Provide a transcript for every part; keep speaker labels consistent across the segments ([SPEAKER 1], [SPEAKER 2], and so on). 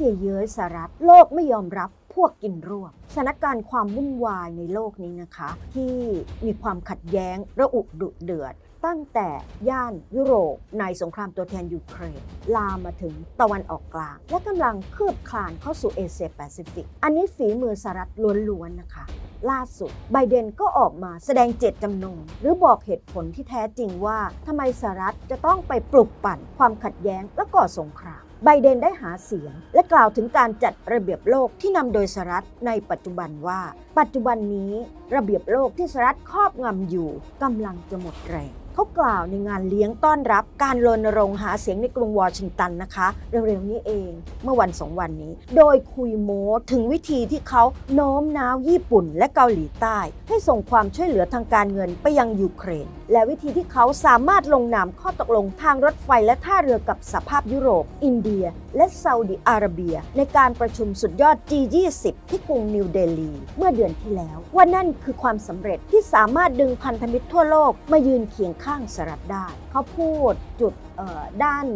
[SPEAKER 1] ซียเย้ยสหรัฐโลกไม่ยอมรับพวกกินรวบสถานการณ์ความวุ่นวายในโลกนี้นะคะ ที่มีความขัดแย้งระอุดุเดือด ตั้งแต่ย่านยุโรปในสงครามตัวแทนยูเครน ลามมาถึงตะวันออกกลาง และกำลังคืบคลานเข้าสู่เอเชียแปซิฟิก อันนี้ฝีมือสหรัฐล้วนๆนะคะ ล่าสุดไบเดนก็ออกมาแสดงเจตจำนง หรือบอกเหตุผลที่แท้จริงว่าทำไมสหรัฐจะต้องไปปลุกปั่นความขัดแย้งและก่อสงคราม ไบเดนได้หาเสียง และกล่าวถึงการจัดระเบียบโลกที่นำโดยสหรัฐในปัจจุบันว่า ปัจจุบันนี้ระเบียบโลกที่สหรัฐครอบงำอยู่กำลังจะหมดแรง เขากล่าวในงานเลี้ยงต้อนรับการรณรงค์หาเสียงในกรุงวอชิงตันนะคะ เร็วๆนี้เองเมื่อวันสองวันนี้ โดยคุยโม้ถึงวิธีที่เขาโน้มน้าวญี่ปุ่นและเกาหลีใต้ ให้ส่งความช่วยเหลือทางการเงินไปยังยูเครน และวิธีที่เขาสามารถลงนามข้อตกลงทางรถไฟและท่าเรือกับสหภาพยุโรป อินเดีย และซาอุดิอาระเบีย ในการประชุมสุดยอด G20 ที่กรุงนิวเดลีเมื่อเดือนที่แล้ว ว่านั่นคือความสำเร็จที่สามารถดึงพันธมิตรทั่วโลกมายืนเคียงข้างข้างสลัดได้เขาพูดจุด ด้าน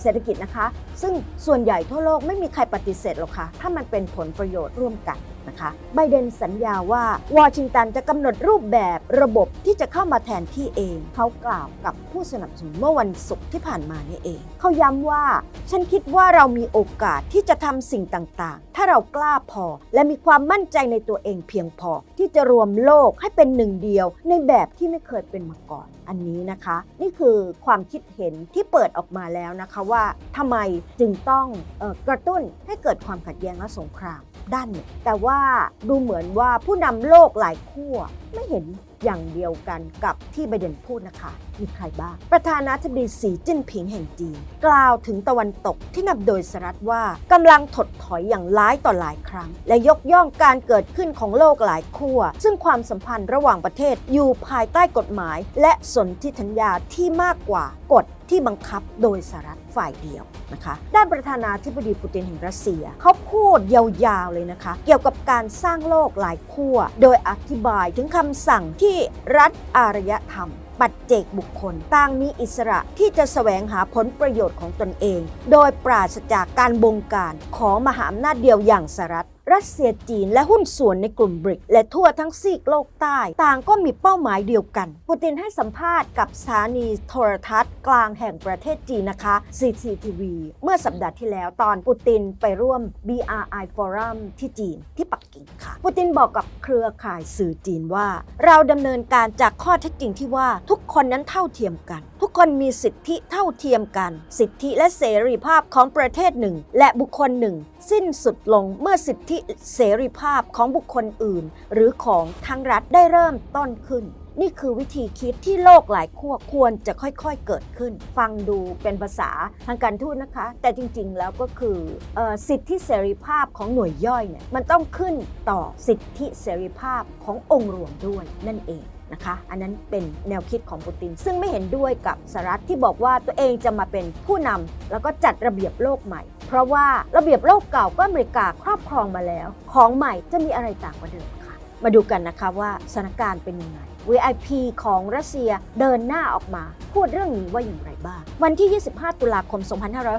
[SPEAKER 1] เศรษฐกิจนะคะ ซึ่งส่วนใหญ่ทั่วโลกไม่มีใครปฏิเสธหรอกค่ะ ถ้ามันเป็นผลประโยชน์ร่วมกันนะคะไบเดนสัญญาว่าวอชิงตันจะกำหนดรูปแบบระบบที่จะเข้ามาแทนที่เอง เขากล่าวกับผู้สนับสนุนเมื่อวันศุกร์ที่ผ่านมานี่เอง เขาย้ำว่า ฉันคิดว่าเรามีโอกาสที่จะทำสิ่งต่างๆ ถ้าเรากล้าพอ และมีความมั่นใจในตัวเองเพียงพอ ที่จะรวมโลกให้เป็นหนึ่งเดียว ในแบบที่ไม่เคยเป็นมาก่อน อันนี้นะคะ นี่คือความคิดเห็นที่เปิดออกมาแล้วนะคะว่าทำไมจึงต้องออกระตุ้นให้เกิดความขัดแย้งและสงครามด้านหนึ่งแต่ว่าดูเหมือนว่าผู้นำโลกหลายขั้วไม่เห็นอย่างเดียวกันกับที่ไบเดนพูดนะคะ มีใครบ้าง ประธานาธิบดีสีจิ้นผิงแห่งจีน กล่าวถึงตะวันตกที่นำโดยสหรัฐว่ากำลังถดถอยอย่างร้ายต่อหลายครั้ง และยกย่องการเกิดขึ้นของโลกหลายขั้วซึ่งความสัมพันธ์ระหว่างประเทศอยู่ภายใต้กฎหมาย และสนธิสัญญาที่มากกว่ากฎที่บังคับโดยสหรัฐฝ่ายเดียวนะคะ ด้านประธานาธิบดีปูตินแห่งรัสเซีย เขาพูดยาวๆเลยนะคะ เกี่ยวกับการสร้างโลกหลายขั้ว โดยอธิบายถึงคำสั่งที่รัฐอารยธรรม ปัจเจกบุคคลต่างมีอิสระที่จะแสวงหาผลประโยชน์ของตนเอง โดยปราศจากการบงการของมหาอำนาจเดียวอย่างสหรัฐ รัสเซียจีนและหุ้นส่วนในกลุ่มบริก และทั่วทั้งซีกโลกใต้ ต่างก็มีเป้าหมายเดียวกัน ปูตินให้สัมภาษณ์กับสถานีโทรทัศน์กลางแห่งประเทศจีนนะคะ CCTV เมื่อสัปดาห์ที่แล้วตอนปูตินไปร่วม BRI Forum ที่จีนที่ปักกิ่งค่ะ ปูตินบอกกับเครือข่ายสื่อจีนว่า เราดำเนินการจากข้อเท็จจริงที่ว่าทุกคนนั้นเท่าเทียมกันทุกคนมีสิทธิเท่าเทียมกัน สิทธิและเสรีภาพของประเทศหนึ่ง และบุคคลหนึ่ง สิ้นสุดลงเมื่อสิทธิเสรีภาพของบุคคลอื่น หรือของทั้งรัฐได้เริ่มต้นขึ้น นี่คือวิธีคิดที่โลกหลายขั้วควรจะค่อยๆเกิดขึ้น ฟังดูเป็นภาษาทางการทูตนะคะ แต่จริงๆแล้วก็คือออสิทธิเสรีภาพของหน่วยย่อยเนี่ยมันต้องขึ้นต่อสิทธิเสรีภาพขององค์รวมด้วยนั่นเอง นะคะ อันนั้นเป็นแนวคิดของปูติน ซึ่งไม่เห็นด้วยกับสหรัฐที่บอกว่าตัวเองจะมาเป็นผู้นำแล้วก็จัดระเบียบโลกใหม่ เพราะว่าระเบียบโลกเก่าก็อเมริกาครอบครองมาแล้ว ของใหม่จะมีอะไรต่างกว่าเดิมค่ะ มาดูกันนะคะว่าสถานการณ์เป็นยังไง VIP ของรัสเซียเดินหน้าออกมา พูดเรื่องนี้ว่าอย่างไรบ้าง วันที่ 25 ตุลาคม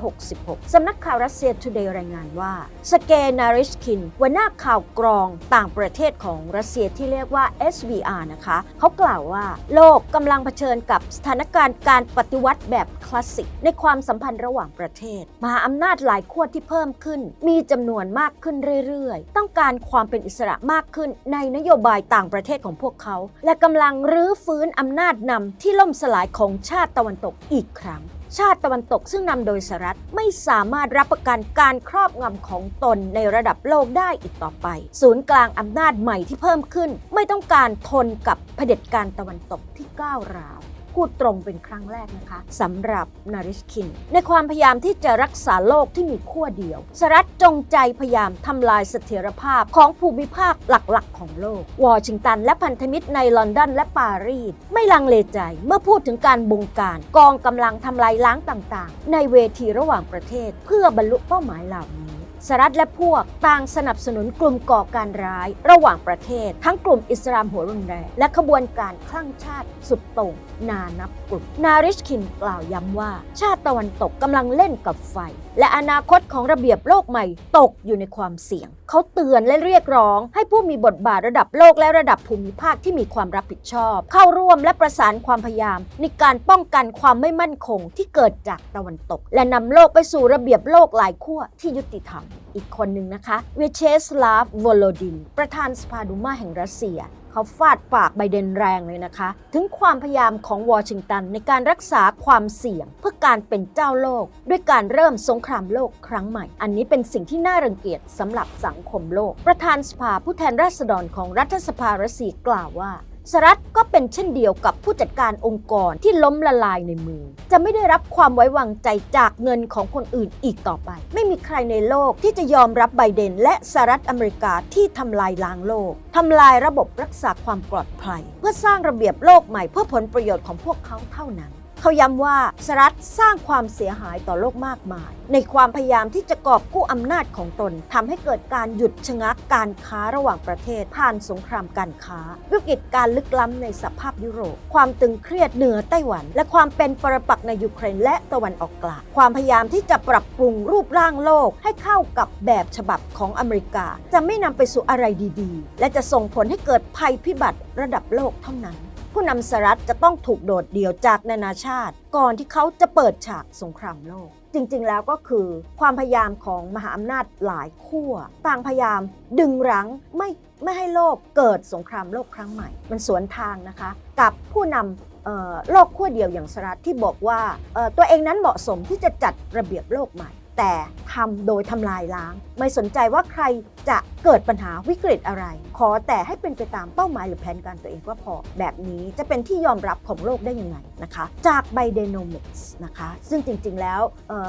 [SPEAKER 1] 2566 สำนักข่าวรัสเซีย Today รายงานว่า สเกนาริชคินหัวหน้าข่าวกรองต่างประเทศของรัสเซียที่เรียกว่า SVR นะคะ เขากล่าวว่า โลกกำลังเผชิญกับสถานการณ์การปฏิวัติแบบคลาสสิก ในความสัมพันธ์ระหว่างประเทศ มหาอำนาจหลายขั้วที่เพิ่มขึ้น มีจำนวนมากขึ้นเรื่อยๆ ต้องการความเป็นอิสระมากขึ้นในนโยบายต่างประเทศของพวกเขา และกำลังรื้อฟื้นอำนาจนำที่ล่มสลายของชาติตะวันตกอีกครั้ง ชาติตะวันตกซึ่งนำโดยสหรัฐไม่สามารถรับประกันการครอบงำของตนในระดับโลกได้อีกต่อไป ศูนย์กลางอำนาจใหม่ที่เพิ่มขึ้น ไม่ต้องการทนกับเผด็จการตะวันตกที่ก้าวร้าว พูดตรงเป็นครั้งแรกนะคะสำหรับนาริชคิน ในความพยายามที่จะรักษาโลกที่มีขั้วเดียวสหรัฐจงใจพยายามทำลายเสถียรภาพของภูมิภาคหลักๆ ของโลก วอชิงตันและพันธมิตรในลอนดอนและปารีสไม่ลังเลใจเมื่อพูดถึงการบงการกองกำลังทำลายล้างต่างๆ ในเวทีระหว่างประเทศเพื่อบรรลุเป้าหมายเหล่านี้ สหรัฐและพวกต่างสนับสนุนกลุ่มก่อการร้ายระหว่างประเทศ ทั้งกลุ่มอิสลามหัวรุนแรงและขบวนการคลั่งชาติสุดโต่งนานับกลุ่ม นาริชคินกล่าวย้ำว่า ชาติตะวันตกกำลังเล่นกับไฟ และอนาคตของระเบียบโลกใหม่ตกอยู่ในความเสี่ยง เขาเตือนและเรียกร้อง ให้ผู้มีบทบาทระดับโลกและระดับภูมิภาคที่มีความรับผิดชอบ เข้าร่วมและประสานความพยายาม ในการป้องกันความไม่มั่นคงที่เกิดจากตะวันตก และนำโลกไปสู่ระเบียบโลกหลายขั้วที่ยุติธรรมอีกคนหนึ่งนะคะเวเชสลาฟวโลดิน ประธานสภาดูมาแห่งรัสเซีย เขาฟาดปากไบเดนแรงเลยนะคะ ถึงความพยายามของวอชิงตันในการรักษาความเสี่ยง เพื่อการเป็นเจ้าโลก ด้วยการเริ่มสงครามโลกครั้งใหม่ อันนี้เป็นสิ่งที่น่ารังเกียจสำหรับสังคมโลก ประธานสภาผู้แทนราษฎรของรัฐสภารัสเซียกล่าวว่า สหรัฐก็เป็นเช่นเดียวกับผู้จัดการองค์กรที่ล้มละลายในมือ จะไม่ได้รับความไว้วางใจจากเงินของคนอื่นอีกต่อไป ไม่มีใครในโลกที่จะยอมรับไบเดน และสหรัฐอเมริกาที่ทำลายล้างโลกทำลายระบบรักษาความปลอดภัย เพื่อสร้างระเบียบโลกใหม่เพื่อผลประโยชน์ของพวกเขาเท่านั้น เขาย้ำว่าสหรัฐสร้างความเสียหายต่อโลกมากมาย ในความพยายามที่จะกอบกู้อำนาจของตนทำให้เกิดการหยุดชะงักการค้าระหว่างประเทศ ผ่านสงครามการค้า วิกฤตการลึกล้ำในสภาพยุโรป ความตึงเครียดเหนือไต้หวัน และความเป็นปรปักษ์ในยูเครนและตะวันออกกลางความพยายามที่จะปรับปรุงรูปร่างโลก ให้เข้ากับแบบฉบับของอเมริกา จะไม่นำไปสู่อะไรดีๆ และจะส่งผลให้เกิดภัยพิบัติระดับโลกเท่านั้น ผู้นำสหรัฐจะต้องถูกโดดเดี่ยวจากนานาชาติ ก่อนที่เขาจะเปิดฉากสงครามโลก จริงๆแล้วก็คือความพยายามของมหาอำนาจหลายขั้วต่างพยายามดึงรั้งไม่ไม่ให้โลกเกิดสงครามโลกครั้งใหม่ มันสวนทางนะคะ กับผู้นำเอ่อโลกขั้วเดียวอย่างสหรัฐที่บอกว่าเอ่อตัวเองนั้นเหมาะสมที่จะจัดระเบียบโลกใหม่ แต่ทำโดยทำลายล้าง ไม่สนใจว่าใครจะเกิดปัญหาวิกฤตอะไร ขอแต่ให้เป็นไปตามเป้าหมายหรือแผนการตัวเองก็พอ แบบนี้จะเป็นที่ยอมรับของโลกได้ยังไงนะคะ จากไบเดนโนมิกส์นะคะ ซึ่งจริงๆแล้ว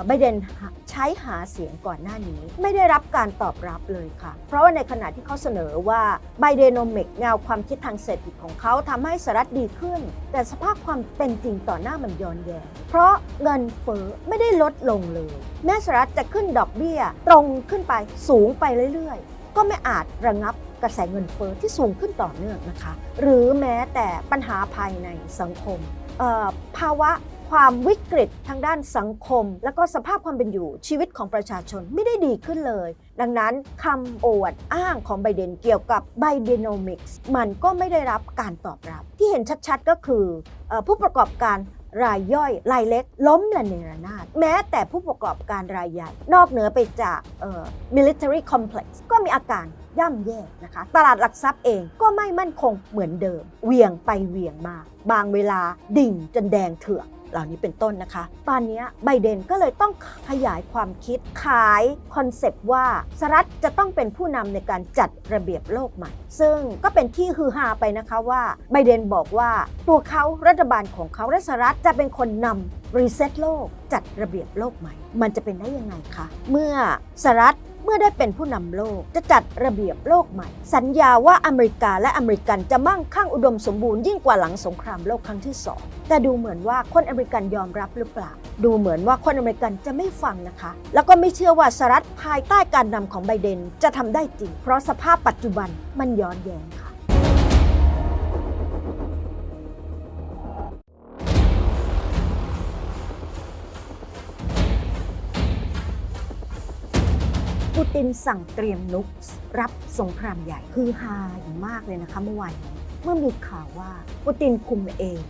[SPEAKER 1] ไบเดนใช้หาเสียงก่อนหน้านี้ ไม่ได้รับการตอบรับเลยค่ะ เพราะว่าในขณะที่เขาเสนอว่าไบเดนโนมิกแนวความคิดทางเศรษฐกิจของเขาทำให้สหรัฐดีขึ้น แต่สภาพความเป็นจริงต่อหน้ามันย้อนแย้งเพราะเงินเฟ้อไม่ได้ลดลงเลยแม้สหรัฐจะขึ้นดอกเบี้ย ตรงขึ้นไปสูงไปเรื่อยๆ ก็ไม่อาจระงับกระแสเงินเฟ้อที่สูงขึ้นต่อเนื่องนะคะ หรือแม้แต่ปัญหาภายในสังคม ภาวะความวิกฤตทางด้านสังคม แล้วก็สภาพความเป็นอยู่ชีวิตของประชาชนไม่ได้ดีขึ้นเลย ดังนั้นคำโอวดอ้างของไบเดนเกี่ยวกับไบเดโนมิกส์มันก็ไม่ได้รับการตอบรับ ที่เห็นชัดๆก็คืออผู้ประกอบการ รายย่อยรายเล็ก ล้มละเนรนาศแม้แต่ผู้ประกอบการรายใหญ่ นอกเหนือไปจากเอ่อ military complex ก็มีอาการย่ำแย่นะคะ ตลาดหลักทรัพย์เองก็ไม่มั่นคงเหมือนเดิมเหวี่ยงไปเหวี่ยงมา บางเวลาดิ่งจนแดงเถือก เหล่านี้เป็นต้นนะคะ ตอนนี้ไบเดนก็เลยต้องขยายความคิดขายคอนเซปต์ว่าสหรัฐจะต้องเป็นผู้นำในการจัดระเบียบโลกใหม่ ซึ่งก็เป็นที่ฮือฮาไปนะคะว่าไบเดนบอกว่าตัวเขารัฐบาลของเขาและสหรัฐจะเป็นคนนำรีเซ็ตโลก จัดระเบียบโลกใหม่ มันจะเป็นได้ยังไงคะ เมื่อสหรัฐ มื่อได้เป็นผู้นำโลกจะจัดระเบียบโลกใหม่ สัญญาว่าอเมริกาและอเมริกันจะมั่งคั่งอุดมสมบูรณ์ยิ่งกว่าหลังสงครามโลกครั้งที่สองแต่ดูเหมือนว่าคนอเมริกันยอมรับหรือเปล่า ดูเหมือนว่าคนอเมริกันจะไม่ฟังนะคะ แล้วก็ไม่เชื่อว่าสหรัฐภายใต้การนำของไบเดนจะทำได้จริง เพราะสภาพปัจจุบันมันย้อนแย้งค่ะ ปูตินสั่งเตรียมนุกส์รับสงครามใหญ่ คือฮาอย่างมากเลยนะคะเมื่อวานเมื่อมีข่าวว่าปูตินคุมเอง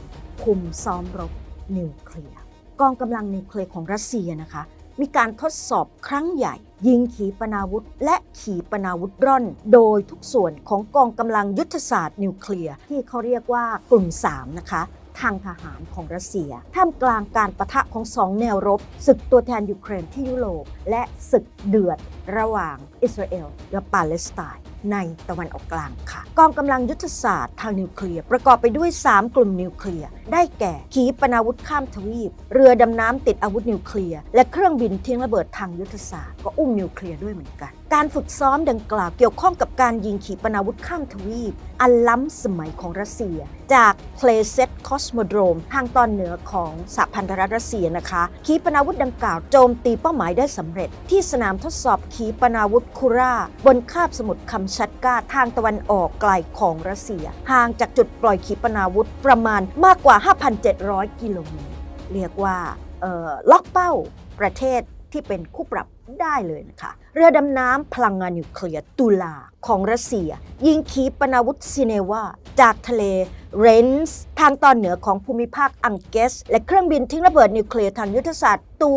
[SPEAKER 1] คุมซ้อมรบนิวเคลียร์กองกำลังนิวเคลียร์ของรัสเซียนะคะ มีการทดสอบครั้งใหญ่ ยิงขีปนาวุธ และขีปนาวุธร่อน โดยทุกส่วนของกองกำลังยุทธศาสตร์นิวเคลียร์ที่เขาเรียกว่ากลุ่ม 3 นะคะ ทางทหารของรัสเซีย ท่ามกลางการประทะของสองแนวรบ ศึกตัวแทนยูเครนที่ยุโรป และศึกเดือดระหว่างอิสราเอลและปาเลสไตน์ในตะวันออกกลางค่ะ กองกำลังยุทธศาสตร์ทางนิวเคลียร์ประกอบไปด้วย 3 กลุ่มนิวเคลียร์ ได้แก่ขีปนาวุธข้ามทวีป เรือดำน้ำติดอาวุธนิวเคลียร์ และเครื่องบินทิ้งระเบิดทางยุทธศาสตร์ก็อุ้มนิวเคลียร์ด้วยเหมือนกันการฝึกซ้อมดังกล่าวเกี่ยวข้องกับการยิงขีปนาวุธข้ามทวีป อันล้ำสมัยของรัสเซีย จากเพลเซตคอสโมโดรมทางตอนเหนือของสหพันธรัฐรัสเซียนะคะ ขีปนาวุธดังกล่าวโจมตีเป้าหมายได้สำเร็จ ที่สนามทดสอบขีปนาวุธคูราบนคาบสมุทรคัมชัตกาทางตะวันออกไกลของรัสเซีย ห่างจากจุดปล่อยขีปนาวุธประมาณมากกว่า 5,700 กิโลเมตรเรียกว่าล็อกเป้าประเทศ ที่เป็นคู่ปรับได้เลยนะคะ เรือดำน้ำพลังงานนิวเคลียร์ตุลาของรัสเซีย ยิงขีปนาวุธซิเนวาจากทะเลเรนส์ทางตอนเหนือของภูมิภาคอังเกส และเครื่องบินทิ้งระเบิดนิวเคลียร์ทางยุทธศาสตร์ตู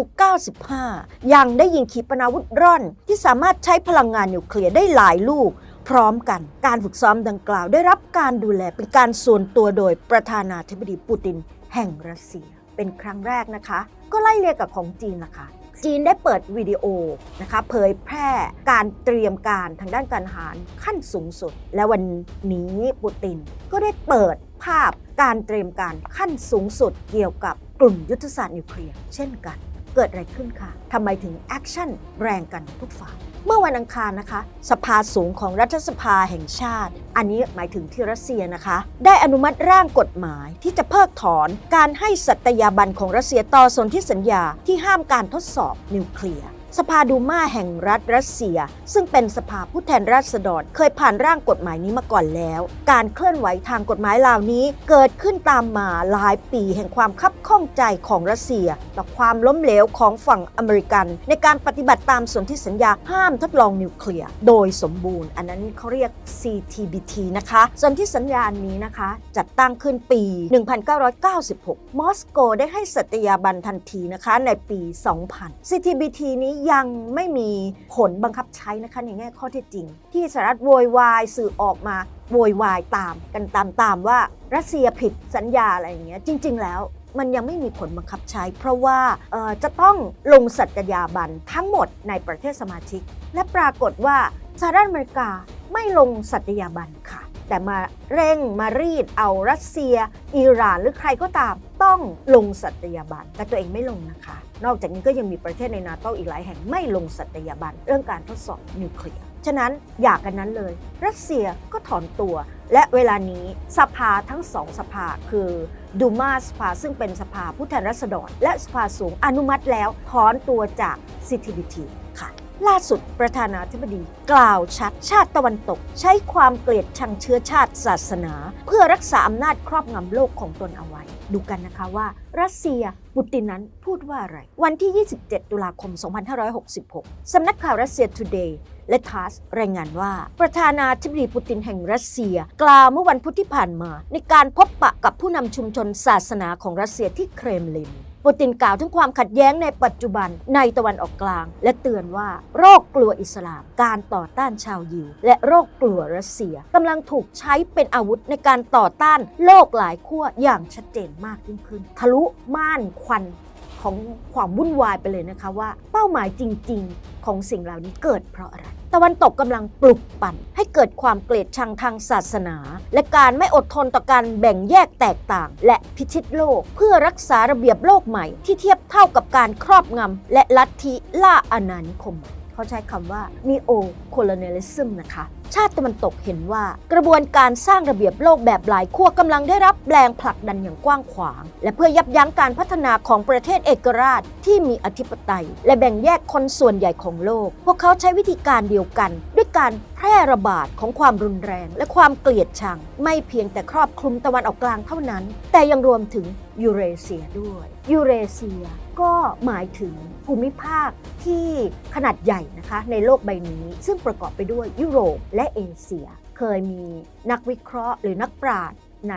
[SPEAKER 1] 95 ยังได้ยิงขีปนาวุธร่อน ที่สามารถใช้พลังงานนิวเคลียร์ได้หลายลูก พร้อมกันการฝึกซ้อมดังกล่าวได้รับการดูแลเป็นการส่วนตัวโดยประธานาธิบดีปูตินแห่งรัสเซีย เป็นครั้งแรกนะคะ ก็ไล่เรียกกับของจีนล่ะค่ะ จีนได้เปิดวิดีโอนะคะเผยแพร่การเตรียมการทางด้านการหารขั้นสูงสุด และวันนี้ปูตินก็ได้เปิดภาพการเตรียมการขั้นสูงสุดเกี่ยวกับกลุ่มยุทธศาสตร์นิวเคลียร์เช่นกัน เกิดอะไรขึ้นคะทำไมถึงแอคชั่นแรงกันทุกฝ่าย เมื่อวันอังคารนะคะ สภาสูงของรัฐสภาแห่งชาติ อันนี้หมายถึงที่รัสเซียนะคะ ได้อนุมัติร่างกฎหมายที่จะเพิกถอนการให้สัตยาบันของรัสเซียต่อสนธิสัญญาที่ห้ามการทดสอบนิวเคลียร์ สภาดูมาแห่งรัฐรัสเซีย ซึ่งเป็นสภาผู้แทนราษฎรเคยผ่านร่างกฎหมายนี้มาก่อนแล้ว การเคลื่อนไหวทางกฎหมายเหล่านี้เกิดขึ้นตามมาหลายปีแห่งความคับข้องใจของรัสเซียต่อความล้มเหลวของฝั่งอเมริกัน ในการปฏิบัติตามสนธิสัญญาห้ามทดลองนิวเคลียร์โดยสมบูรณ์ อันนั้นเขาเรียก CTBT นะคะสนธิสัญญาอันนี้นะคะ จัดตั้งขึ้นปี 1996 มอสโกได้ให้สัตยาบันทันทีนะคะในปี 2000 CTBT นี้ยังไม่มีผลบังคับใช้นะคะในแง่ข้อเท็จจริง ที่สหรัฐโวยวายสื่อออกมาโวยวายตามกันตามตามๆว่ารัสเซียผิดสัญญาอะไรอย่างเงี้ยจริง ๆ แล้วมันยังไม่มีผลบังคับใช้ เพราะว่าจะต้องลงสัตยาบันทั้งหมดในประเทศสมาชิก และปรากฏว่าสหรัฐอเมริกาไม่ลงสัตยาบันค่ะ แต่มาเร่งมารีดเอารัสเซีย อิหร่านหรือใครก็ตามต้องลงสัตยาบันแต่ตัวเองไม่ลงนะคะ นอกจากนี้ก็ยังมีประเทศในนาโตอีกหลายแห่งไม่ลงสัตยาบันเรื่องการทดสอบนิวเคลียร์ ฉะนั้นอยากกันนั้นเลย รัสเซียก็ถอนตัว และเวลานี้สภาทั้งสองสภาคือดูมาสภาซึ่งเป็นสภาผู้แทนราษฎร และสภาสูงอนุมัติแล้วถอนตัวจาก CTBT ค่ะ ล่าสุดประธานาธิบดีกล่าวชัดชาติตะวันตก ใช้ความเกลียดชังเชื้อชาติศาสนา เพื่อรักษาอำนาจครอบงำโลกของตนเอาไว้ ดูกันนะคะว่า รัสเซียปูตินนั้นพูดว่าอะไร วันที่ 27 ตุลาคม 2566 สำนักข่าวรัสเซีย Today และทาสรายงานว่า ประธานาธิบดีปูตินแห่งรัสเซีย กล่าวเมื่อวันพุธที่ผ่านมา ในการพบปะกับผู้นำชุมชนศาสนาของรัสเซียที่เครมลิน ปูตินกล่าวถึงความขัดแย้งในปัจจุบันในตะวันออกกลาง และเตือนว่าโรคกลัวอิสลาม การต่อต้านชาวยิว และโรคกลัวรัสเซียกำลังถูกใช้เป็นอาวุธในการต่อต้านโลกหลายขั้วอย่างชัดเจนมากยิ่งขึ้น ทะลุม่านควันของความวุ่นวายไปเลยนะคะว่า เป้าหมายจริง ๆ ของสิ่งเหล่านี้เกิดเพราะอะไร ตะวันตกกำลังปลุกปั่น ให้เกิดความเกลียดชังทางศาสนา และการไม่อดทนต่อการแบ่งแยกแตกต่าง และพิชิตโลก เพื่อรักษาระเบียบโลกใหม่ที่เทียบเท่ากับการครอบงำและลัทธิล่าอาณานิคม เขาใช้คำว่า neo colonialism นะคะ ชาติตะวันตกเห็นว่ากระบวนการสร้างระเบียบโลกแบบหลายขั้วกำลังได้รับแรงผลักดันอย่างกว้างขวาง และเพื่อยับยั้งการพัฒนาของประเทศเอกราชที่มีอธิปไตย และแบ่งแยกคนส่วนใหญ่ของโลก พวกเขาใช้วิธีการเดียวกันด้ว การแพร่ระบาดของความรุนแรง และความเกลียดชัง ไม่เพียงแต่ครอบคลุมตะวันออกกลางเท่านั้น แต่ยังรวมถึงยูเรเซียด้วยยูเรเซียก็หมายถึงภูมิภาคที่ขนาดใหญ่นะคะในโลกใบนี้ ซึ่งประกอบไปด้วยยุโรปและเอเชีย เคยมีนักวิเคราะห์ หรือนักปราชญ์ใน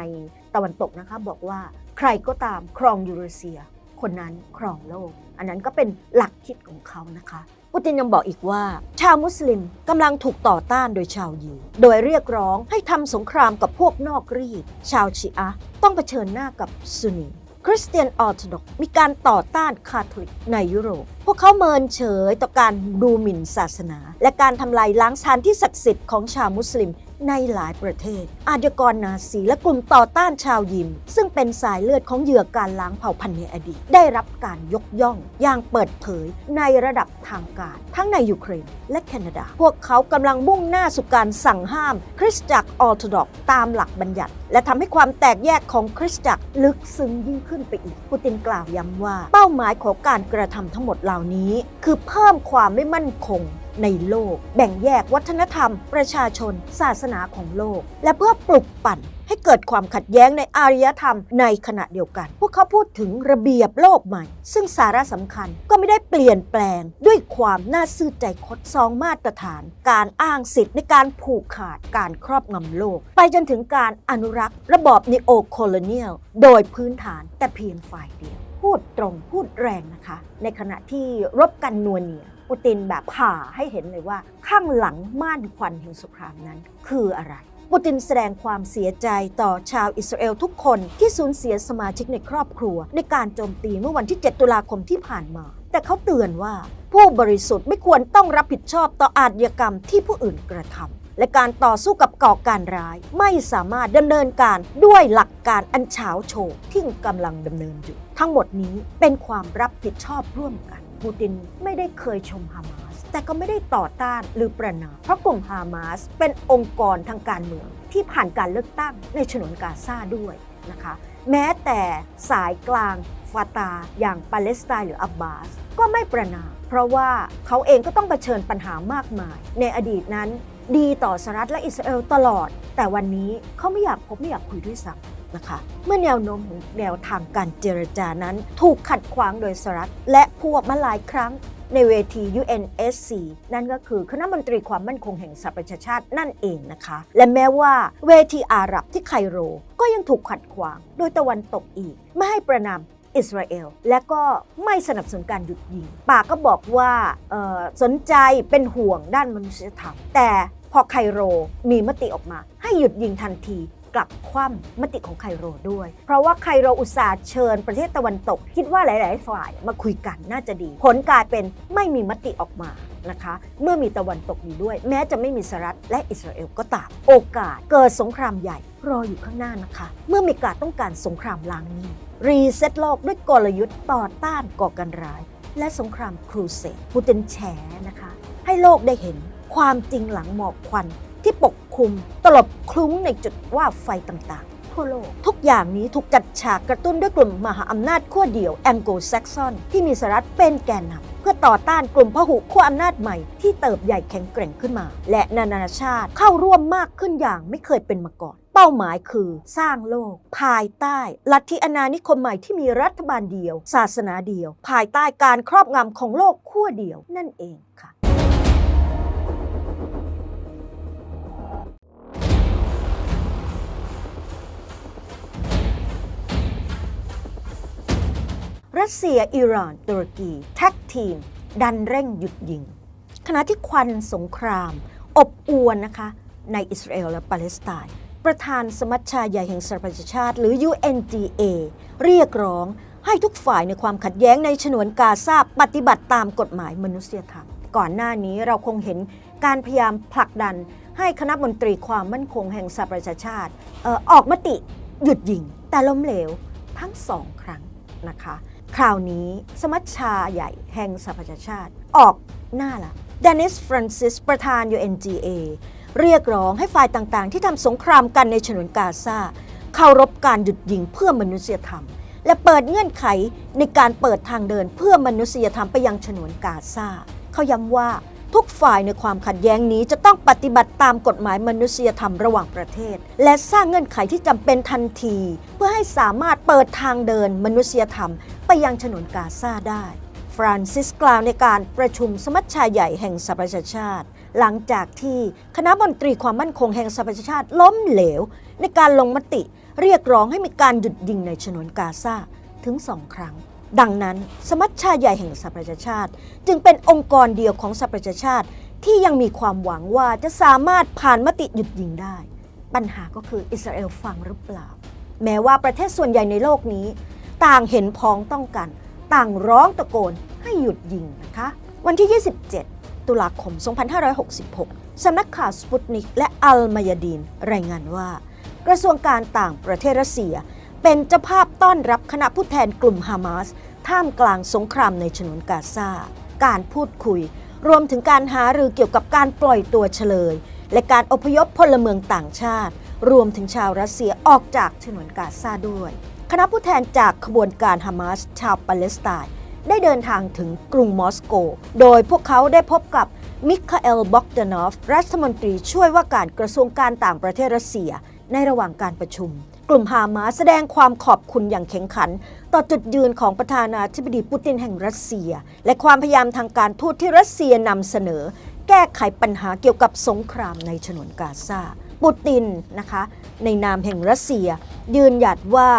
[SPEAKER 1] ตะวันตกนะคะบอกว่าใครก็ตามครองยูเรเซีย คนนั้นครองโลก อันนั้นก็เป็นหลักคิดของเขานะคะ ปูตินยังบอกอีกว่า ชาวมุสลิมกำลังถูกต่อต้านโดยชาวยิว โดยเรียกร้องให้ทำสงครามกับพวกนอกรีด ชาวชีอะต้องเผชิญหน้ากับซุนนีคริสเตียนออร์โธดอกมีการต่อต้านคาทอลิกในยุโรป พวกเขาเมินเฉยต่อการดูหมิ่นศาสนา และการทำลายล้างสถานที่ศักดิ์สิทธิ์ของชาวมุสลิม ในหลายประเทศ อาชญากรนาซีและกลุ่มต่อต้านชาวยิม ซึ่งเป็นสายเลือดของเหยื่อการล้างเผ่าพันธุ์ในอดีต ได้รับการยกย่อง อย่างเปิดเผยในระดับทางการ ทั้งในยูเครนและแคนาดา พวกเขากำลังมุ่งหน้าสู่การสั่งห้าม คริสตจักรออร์โธดอกตามหลักบัญญัติ และทำให้ความแตกแยกของคริสตจักรลึกซึ้งยิ่งขึ้นไปอีกปูตินกล่าวย้ำว่า เป้าหมายของการกระทำทั้งหมดเหล่านี้ คือเพิ่มความไม่มั่นคง ในโลก แบ่งแยกวัฒนธรรม ประชาชน ศาสนาของโลก และเพื่อปลุกปั่นให้เกิดความขัดแย้งในอารยธรรมในขณะเดียวกัน พวกเขาพูดถึงระเบียบโลกใหม่ ซึ่งสาระสำคัญก็ไม่ได้เปลี่ยนแปลง ด้วยความน่าซื่อใจคดซองมาตรฐาน การอ้างสิทธิ์ในการผูกขาดการครอบงำโลก ไปจนถึงการอนุรักษ์ ระบอบนิโอโคลเนียล โดยพื้นฐานแต่เพียงฝ่ายเดียว พูดตรงพูดแรงนะคะ ในขณะที่รบกันนัวเนีย ปูตินแบบผ่าให้เห็นเลยว่าข้างหลังม่านควันแห่งสงครามนั้น คืออะไรปูตินแสดงความเสียใจต่อชาวอิสราเอลทุกคนที่สูญเสียสมาชิกในครอบครัว ในการโจมตีเมื่อวันที่ 7 ตุลาคมที่ผ่านมา แต่เขาเตือนว่าผู้บริสุทธิ์ไม่ควรต้องรับผิดชอบต่ออาชญากรรมที่ผู้อื่นกระทำและการต่อสู้กับก่อการร้าย ไม่สามารถดำเนินการด้วยหลักการอันเฉาโฉที่กำลังดำเนินอยู่ ทั้งหมดนี้เป็นความรับผิดชอบร่วมกัน ปูตินไม่ได้เคยชมฮามาส แต่ก็ไม่ได้ต่อต้านหรือประนาม เพราะกลุ่มฮามาสเป็นองค์กรทางการเมือง ที่ผ่านการเลือกตั้งในฉนวนกาซาด้วยนะคะ แม้แต่สายกลางฟาตาอย่างปาเลสไตน์หรืออับบาส ก็ไม่ประนาม เพราะว่าเขาเองก็ต้องเผชิญปัญหามากมาย ในอดีตนั้น ดีต่อสหรัฐและอิสราเอลตลอด แต่วันนี้เขาไม่อยากพบไม่อยากคุยด้วยซ้ำ นะคะ เมื่อแนวโน้มของแนวทางการเจรจานั้น ถูกขัดขวางโดยสหรัฐ และพวกมาหลายครั้งในเวที UNSC นั่นก็คือคณะมนตรีความมั่นคงแห่งสหประชาชาตินั่นเองนะคะ และแม้ว่าเวทีอาหรับที่ไคโร ก็ยังถูกขัดขวางโดยตะวันตกอีก ไม่ให้ประนามอิสราเอล และก็ไม่สนับสนุนการหยุดยิง ปากก็บอกว่าสนใจเป็นห่วงด้านมนุษยธรรม แต่พอไคโรมีมติออกมา ให้หยุดยิงทันที กลับคว่ำมติของไคโรด้วย เพราะว่าไคโรอุตสาห์เชิญประเทศตะวันตก คิดว่าหลาย ๆ ฝ่ายมาคุยกันน่าจะดี ผลกลายเป็นไม่มีมติออกมานะคะ เมื่อมีตะวันตกอยู่ด้วย แม้จะไม่มีสหรัฐและอิสราเอลก็ตาม โอกาสเกิดสงครามใหญ่รออยู่ข้างหน้านะคะ เมื่อมีการต้องการสงครามล้างหนี้รีเซ็ตโลกด้วยกลยุทธ์ต่อต้านก่อการร้าย และสงครามครูเสดปูตินแฉนะคะ ให้โลกได้เห็นความจริงหลังหมอกควันที่ปก คลุม ตลบคลุ้งในจุดว่าไฟต่างๆ ทั่วโลก ทุกอย่างนี้ถูกจัดฉากกระตุ้นด้วยกลุ่มมหาอำนาจขั้วเดียวแองโกลแซกซอนที่มีสหรัฐเป็นแกนนำเพื่อต่อต้านกลุ่มพหุขั้วอำนาจใหม่ที่เติบใหญ่แข็งแกร่งขึ้นมา และนานาชาติเข้าร่วมมากขึ้นอย่างไม่เคยเป็นมาก่อน เป้าหมายคือสร้างโลก ภายใต้ ลัทธิอนานิคมใหม่ที่มีรัฐบาลเดียว ศาสนาเดียว ภายใต้การครอบงำของโลกขั้วเดียวนั่นเองค่ะ รัสเซีย อิหร่าน ตุรกีแท็กทีม ดันเร่งหยุดยิง ขณะที่ควันสงคราม อบอวนนะคะในอิสราเอลและปาเลสไตน์ประธานสมัชชาใหญ่แห่งสหประชาชาติ หรือ UNGA เรียกร้องให้ทุกฝ่ายในความขัดแย้งในฉนวนกาซาปฏิบัติตามกฎหมายมนุษยธรรม ก่อนหน้านี้เราคงเห็นการพยายามผลักดัน ให้คณะมนตรีความมั่นคงแห่งสหประชาชาติออออกมติหยุดยิงแต่ล้มเหลวทั้งสองครั้งนะคะ คราวนี้สมัชชาใหญ่แห่งสหประชาชาติ ออกหน้าละเดนิสฟรานซิสประธาน UNGA เรียกร้องให้ฝ่ายต่างๆ ที่ทำสงครามกันในฉนวนกาซาเคารพการหยุดยิงเพื่อมนุษยธรรม และเปิดเงื่อนไขในการเปิดทางเดินเพื่อมนุษยธรรมไปยังฉนวนกาซาเขาย้ำว่าทุกฝ่ายในความขัดแย้งนี้จะต้องปฏิบัติตามกฎหมายมนุษยธรรมระหว่างประเทศ และสร้างเงื่อนไขที่จำเป็นทันที เพื่อให้สามารถเปิดทางเดินมนุษยธรรม ยังฉนวนกาซาได้ ฟรานซิสกล่าวในการประชุมสมัชชาใหญ่แห่งสหประชาชาติ หลังจากที่คณะมนตรีความมั่นคงแห่งสหประชาชาติล้มเหลว ในการลงมติเรียกร้องให้มีการหยุดยิงในฉนวนกาซาถึงสองครั้ง ดังนั้น สมัชชาใหญ่แห่งสหประชาชาติ จึงเป็นองค์กรเดียวของสหประชาชาติที่ยังมีความหวังว่าจะสามารถผ่านมติหยุดยิงได้ ปัญหาก็คืออิสราเอลฟังหรือเปล่า แม้ว่าประเทศส่วนใหญ่ในโลกนี้ ต่างเห็นพ้องต้องกัน ต่างร้องตะโกนให้หยุดยิงนะคะ วันที่ 27 ตุลาคม 2566 สำนักข่าวสปุตนิกและอัลมายาดีนรายงานว่า กระทรวงการต่างประเทศรัสเซีย เป็นเจ้าภาพต้อนรับคณะผู้แทนกลุ่มฮามาส ท่ามกลางสงครามในฉนวนกาซา การพูดคุย รวมถึงการหารือเกี่ยวกับการปล่อยตัวเฉลย และการอพยพพลเมืองต่างชาติ รวมถึงชาวรัสเซียออกจากฉนวนกาซาด้วย คณะผู้แทนจากขบวนการฮามาสชาวปาเลสไตน์ได้เดินทางถึงกรุงมอสโก โดยพวกเขาได้พบกับมิคาเอลบ็อกดนอฟรัฐมนตรีช่วยว่าการกระทรวงการต่างประเทศรัสเซีย ในระหว่างการประชุม กลุ่มฮามาสแสดงความขอบคุณอย่างแข็งขัน ต่อจุดยืนของประธานาธิบดีปูตินแห่งรัสเซีย และความพยายามทางการทูตที่รัสเซียนำเสนอ แก้ไขปัญหาเกี่ยวกับสงครามในฉนวนกาซาปูตินนะคะ ในนามแห่งรัสเซีย ยืนหยัดว่า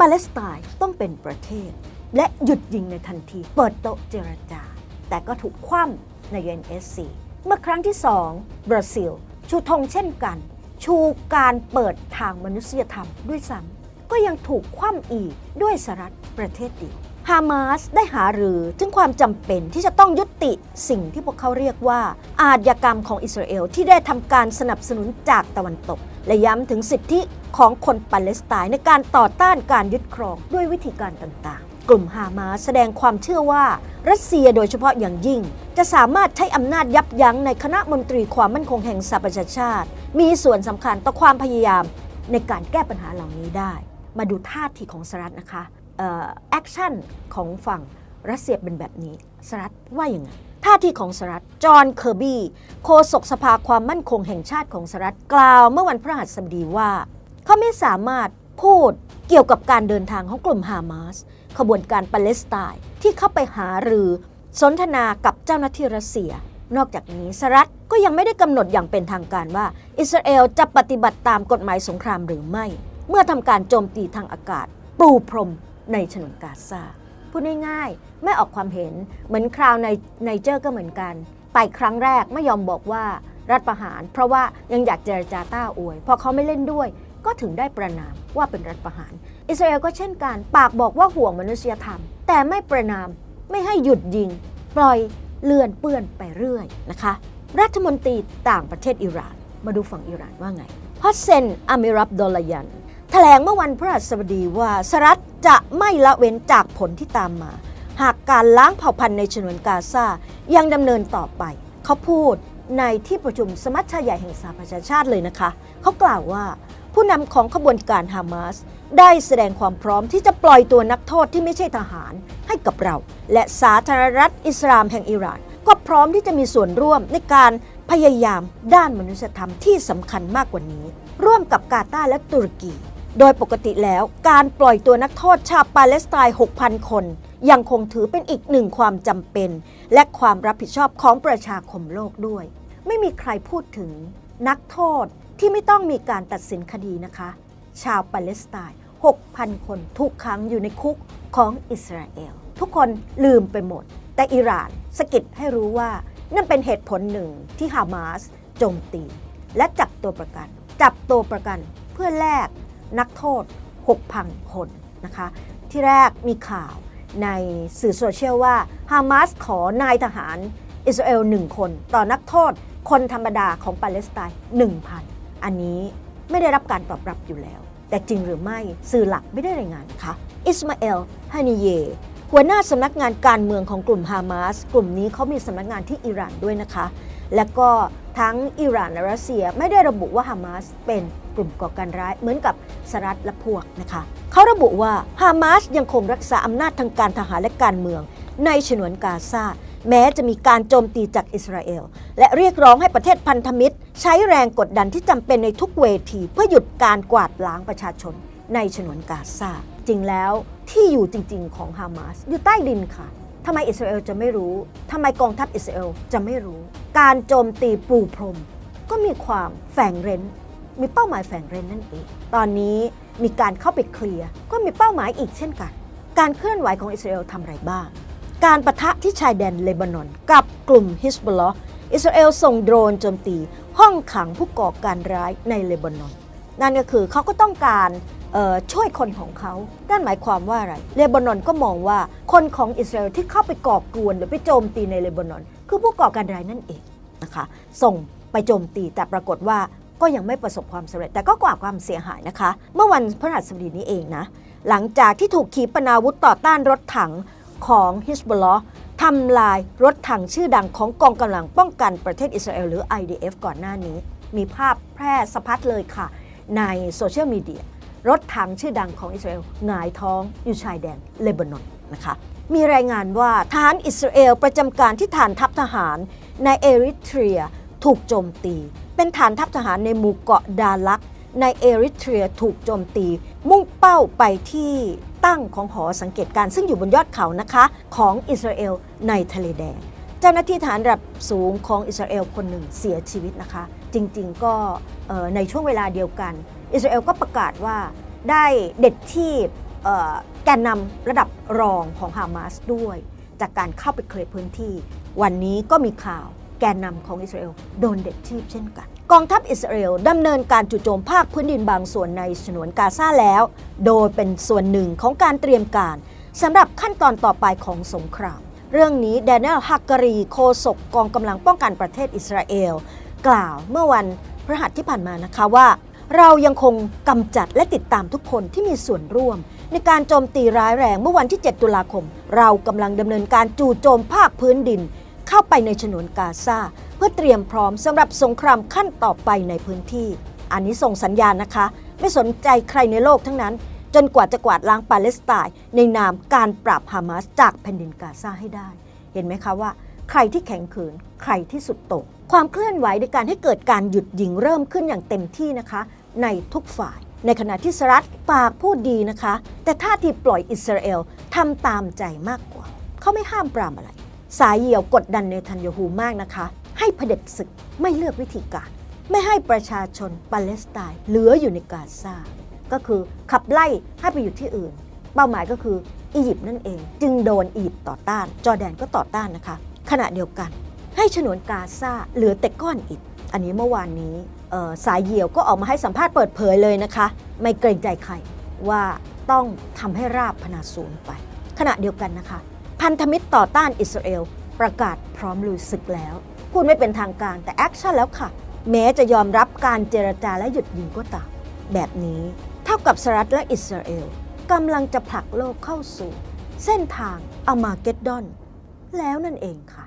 [SPEAKER 1] ปาเลสไตน์ต้องเป็นประเทศ และหยุดยิงในทันที เปิดโต๊ะเจรจา แต่ก็ถูกคว่ำใน UNSC เมื่อครั้งที่สองบราซิล ชูธงเช่นกัน ชูการเปิดทางมนุษยธรรมด้วยซ้ำก็ยังถูกคว่ำอีกด้วยสหรัฐประเทศเดียวฮามาสได้หารือถึงความจำเป็นที่จะต้องยุติสิ่งที่พวกเขาเรียกว่า อาชญากรรมของอิสราเอลที่ได้ทำการสนับสนุนจากตะวันตก และย้ำถึงสิทธิของคนปาเลสไตน์ในการต่อต้านการยึดครองด้วยวิธีการต่างๆ กลุ่มฮามาสแสดงความเชื่อว่ารัสเซียโดยเฉพาะอย่างยิ่ง จะสามารถใช้อำนาจยับยั้งในคณะมนตรีความมั่นคงแห่งสหประชาชาติ มีส่วนสำคัญต่อความพยายามในการแก้ปัญหาเหล่านี้ได้ มาดูท่าทีของสหรัฐนะคะแอคชั่นของฝั่งรัสเซียเป็นแบบนี้สหรัฐว่าอย่างไง ท่าทีของสหรัฐ จอห์น เคอร์บี้ โฆษกสภาความมั่นคงแห่งชาติของสหรัฐกล่าวเมื่อวันพฤหัสบดีว่า เขาไม่สามารถพูดเกี่ยวกับการเดินทางของกลุ่มฮามาสขบวนการปาเลสไตน์ที่เข้าไปหารือสนทนากับเจ้าหน้าที่รัสเซีย นอกจากนี้สหรัฐก็ยังไม่ได้กำหนดอย่างเป็นทางการว่า อิสราเอลจะปฏิบัติตามกฎหมายสงครามหรือไม่ เมื่อทำการโจมตีทางอากาศ ปูพรมในฉนวนกาซาพูดง่ายๆ ไม่ออกความเห็น เหมือนคราวในไนเจอร์ก็เหมือนกัน ไปครั้งแรกไม่ยอมบอกว่ารัฐประหาร เพราะว่ายังอยากเจรจาต้าอวย พอเขาไม่เล่นด้วย ก็ถึงได้ประนามว่าเป็นรัฐประหาร อิสราเอลก็เช่นกัน ปากบอกว่าห่วงมนุษยธรรม แต่ไม่ประนามไม่ให้หยุดยิง ปล่อยเลื่อนเปื้อนไปเรื่อยนะคะ รัฐมนตรีต่างประเทศอิหร่าน มาดูฝั่งอิหร่านว่าไงฮัสเซนอามิรับดอลยันแถลงเมื่อวันพฤหัสบดีว่าสหรัฐจะไม่ละเว้นจากผลที่ตามมา หากการล้างเผ่าพันธุ์ในฉนวนกาซายังดำเนินต่อไป เขาพูดในที่ประชุมสมัชชาใหญ่แห่งสหประชาชาติเลยนะคะ เขากล่าวว่า ผู้นำของขบวนการฮามาสได้แสดงความพร้อมที่จะปล่อยตัวนักโทษที่ไม่ใช่ทหารให้กับเรา และสาธารณรัฐอิสลามแห่งอิหร่าน ก็พร้อมที่จะมีส่วนร่วมในการพยายามด้านมนุษยธรรมที่สำคัญมากกว่านี้ ร่วมกับกาตาร์และตุรกี โดยปกติแล้วการปล่อยตัวนักโทษชาวปาเลสไตน์ 6,000 คน ยังคงถือเป็นอีกหนึ่งความจำเป็น และความรับผิดชอบของประชาคมโลกด้วย ไม่มีใครพูดถึงนักโทษที่ไม่ต้องมีการตัดสินคดีนะคะ ชาวปาเลสไตน์6,000 คนถูกขังอยู่ในคุกของอิสราเอล ทุกคนลืมไปหมด แต่อิหร่านสะกิดให้รู้ว่า นั่นเป็นเหตุผลหนึ่งที่ฮามาสโจมตี และจับตัวประกัน จับตัวประกันเพื่อแลกนักโทษ 6,000 คนนะคะ ที่แรกมีข่าว ในสื่อโซเชียลว่าฮามาสขอนายทหารอิสราเอลหนึ่งคน ต่อนักโทษคนธรรมดาของปาเลสไตน์1,000อันนี้ไม่ได้รับการตอบรับอยู่แล้ว แต่จริงหรือไม่สื่อหลักไม่ได้รายงานนะคะอิสมาเอลฮานิเยหัวหน้าสำนักงานการเมืองของกลุ่มฮามาสกลุ่มนี้เขามีสำนักงานที่อิหร่านด้วยนะคะ และก็ทั้งอิหร่านและรัสเซียไม่ได้ระบุว่าฮามาสเป็น กลุ่มก่อการร้ายเหมือนกับสหรัฐและพวกนะคะเขาระบุว่าฮามาสยังคงรักษาอำนาจทางการทหารและการเมือง ในฉนวนกาซาแม้จะมีการโจมตีจากอิสราเอล และเรียกร้องให้ประเทศพันธมิตร ใช้แรงกดดันที่จำเป็นในทุกเวที เพื่อหยุดการกวาดล้างประชาชน ในฉนวนกาซาจริงแล้วที่อยู่จริง ๆ ของฮามาสอยู่ใต้ดินค่ะทำไมอิสราเอลจะไม่รู้ ทำไมกองทัพอิสราเอลจะไม่รู้ การโจมตีปูพรม ก็มีความแฝงเร้น มีเป้าหมายแฝงเร้นนั่นเอง ตอนนี้มีการเข้าไปเคลียร์ก็มีเป้าหมายอีกเช่นกัน การเคลื่อนไหวของอิสราเอลทำอะไรบ้าง การประทะที่ชายแดนเลบานอนกับกลุ่มฮิสบอลลอห์อิสราเอลส่งโดรนโจมตี ห้องขังผู้ก่อการร้ายในเลบานอน นั่นก็คือเขาก็ต้องการช่วยคนของเขา นั่นหมายความว่าอะไร เลบานอนก็มองว่าคนของอิสราเอลที่เข้าไปก่อกวนหรือไปโจมตีในเลบานอน คือผู้ก่อการร้ายนั่นเองนะคะ ส่งไปโจมตีแต่ปรากฏว่า ก็ยังไม่ประสบความสำเร็จ แต่ก็กว่าความเสียหายนะคะ เมื่อวันพฤหัสบดีนี้เองนะ หลังจากที่ถูกขีปนาวุธต่อต้านรถถังของฮิสบอลลอทำลายรถถังชื่อดังของกองกำลังป้องกันประเทศอิสราเอลหรือ IDF ก่อนหน้านี้ มีภาพแพร่สะพัดเลยค่ะ ในโซเชียลมีเดียรถถังชื่อดังของอิสราเอลหงายท้องอยู่ชายแดนเลบานอนนะคะมีรายงานว่าทหารอิสราเอลประจำการที่ฐานทัพทหารในเอริเทรียถูกโจมตี เป็นฐานทัพทหารในหมู่เกาะดาลักในเอริเทรียถูกโจมตี มุ่งเป้าไปที่ตั้งของหอสังเกตการณ์ซึ่งอยู่บนยอดเขานะคะของอิสราเอลในทะเลแดง เจ้าหน้าที่ฐานระดับสูงของอิสราเอลคนหนึ่งเสียชีวิตนะคะ จริงๆก็ในช่วงเวลาเดียวกัน อิสราเอลก็ประกาศว่าได้เด็ดที่แกนนำระดับรองของฮามาสด้วย จากการเข้าไปเคลียร์พื้นที่ วันนี้ก็มีข่าว กนนำของอิสราเอลโดนเด็ดชีพเช่นกัน กองทัพอิสราเอลดำเนินการจู่โจมภาคพื้นดินบางส่วนในฉนวนกาซาแล้ว โดยเป็นส่วนหนึ่งของการเตรียมการสำหรับขั้นตอนต่อไปของสงคราม เรื่องนี้แดเนียลฮักการีโฆษกกองกำลังป้องกันประเทศอิสราเอล กล่าวเมื่อวันพฤหัสที่ผ่านมานะคะว่า เรายังคงกำจัดและติดตามทุกคนที่มีส่วนร่วม ในการโจมตีร้ายแรงเมื่อวันที่ 7 ตุลาคม เรากำลังดำเนินการจู่โจมภาคพื้นดิน เข้าไปในฉนวนกาซาเพื่อเตรียมพร้อมสำหรับสงครามขั้นต่อไปในพื้นที่ อันนี้ส่งสัญญาณนะคะ ไม่สนใจใครในโลกทั้งนั้น จนกว่าจะกวาดล้างปาเลสไตน์ในนามการปราบฮามาสจากแผ่นดินกาซาให้ได้ เห็นไหมคะว่า ใครที่แข็งขืน ใครที่สุดโต่งความเคลื่อนไหวในการให้เกิดการหยุดยิงเริ่มขึ้นอย่างเต็มที่นะคะ ในทุกฝ่าย ในขณะที่สหรัฐปากพูดดีนะคะ แต่ท่าทีปล่อยอิสราเอลทำตามใจมากกว่า เขาไม่ห้ามปรามอะไร สายเหี่ยวกดดันในทันยาฮูมากนะคะ ให้เผด็จศึกไม่เลือกวิธีการ ไม่ให้ประชาชนปาเลสไตน์เหลืออยู่ในกาซาก็คือขับไล่ให้ไปอยู่ที่อื่น เป้าหมายก็คืออียิปต์นั่นเอง จึงโดนอียิปต์ต่อต้าน จอแดนก็ต่อต้านนะคะ ขณะเดียวกัน ให้ฉนวนกาซาเหลือแต่ก้อนอิฐอันนี้เมื่อวานนี้สายเหี่ยวก็ออกมาให้สัมภาษณ์เปิดเผยเลยนะคะ ไม่เกรงใจใครว่าต้องทำให้ราบพนาศูนย์ไป ขณะเดียวกันนะคะ พันธมิตรต่อต้านอิสราเอล ประกาศพร้อมลุยศึกแล้ว พูดไม่เป็นทางการแต่แอคชั่นแล้วค่ะ แม้จะยอมรับการเจรจาและหยุดยิงก็ตามแบบนี้ เท่ากับสหรัฐและอิสราเอลกำลังจะผลักโลกเข้าสู่ เส้นทางอามาเกดดอน แล้วนั่นเองค่ะ